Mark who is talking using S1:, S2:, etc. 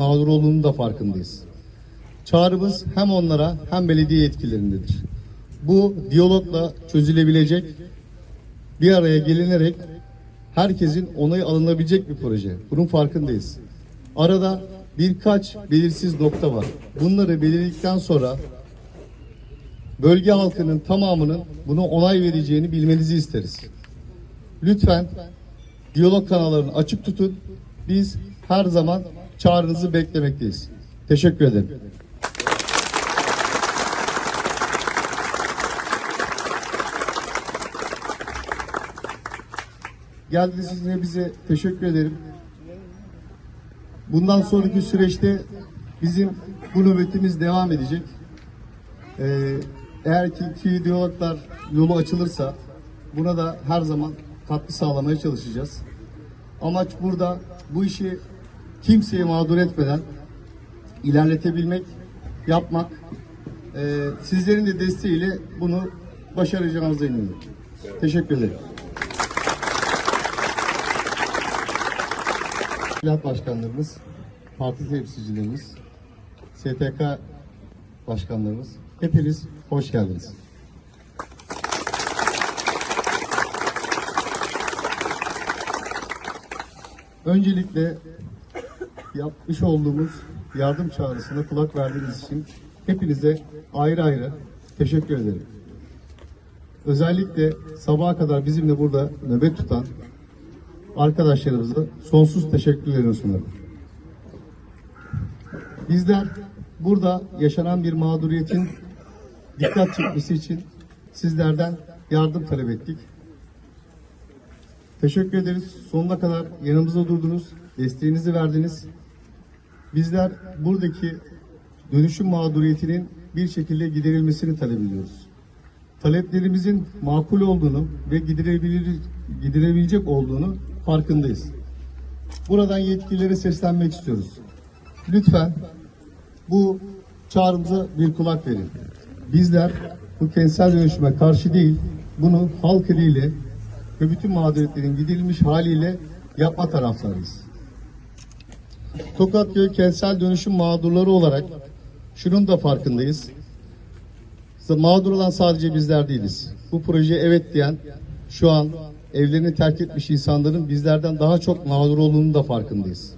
S1: mağdur olduğunun da farkındayız. Çağrımız hem onlara hem belediye yetkililerindedir. Bu diyalogla çözülebilecek, bir araya gelinerek herkesin onayı alınabilecek bir proje. Bunun farkındayız. Arada birkaç belirsiz nokta var. Bunları belirledikten sonra bölge halkının tamamının buna onay vereceğini bilmenizi isteriz. Lütfen diyalog kanallarını açık tutun. Biz her zaman çağrınızı beklemekteyiz. Teşekkür ederim. Geldiğiniz için de bize teşekkür ederim. Bundan sonraki süreçte bizim bu nöbetimiz devam edecek. Ee, eğer ki, ki diyaloglar yolu açılırsa buna da her zaman katkı sağlamaya çalışacağız. Amaç burada bu işi kimseye mağdur etmeden ilerletebilmek, yapmak. Ee, sizlerin de desteğiyle bunu başaracağımıza inanıyorum. Teşekkür ederim. Teşkilat başkanlarımız, parti temsilcilerimiz, STK başkanlarımız, hepiniz hoş geldiniz. Öncelikle yapmış olduğumuz yardım çağrısına kulak verdiğiniz için hepinize ayrı ayrı teşekkür ederim. Özellikle sabaha kadar bizimle burada nöbet tutan arkadaşlarımıza sonsuz teşekkürlerimi sunarım. Bizler burada yaşanan bir mağduriyetin dikkat çekmesi için sizlerden yardım talep ettik. Teşekkür ederiz. Sonuna kadar yanımızda durdunuz, desteğinizi verdiniz. Bizler buradaki dönüşüm mağduriyetinin bir şekilde giderilmesini talep ediyoruz. Taleplerimizin makul olduğunu ve giderebilir, giderebilecek olduğunu farkındayız. Buradan yetkililere seslenmek istiyoruz. Lütfen bu çağrımıza bir kulak verin. Bizler bu kentsel dönüşüme karşı değil, bunu halk eliyle ve bütün mağduriyetlerin giderilmiş haliyle yapma taraftarıyız. Tokatköy kentsel dönüşüm mağdurları olarak şunun da farkındayız. Mağdur olan sadece bizler değiliz. Bu projeye evet diyen şu an evlerini terk etmiş insanların bizlerden daha çok mağdur olduğunun da farkındayız.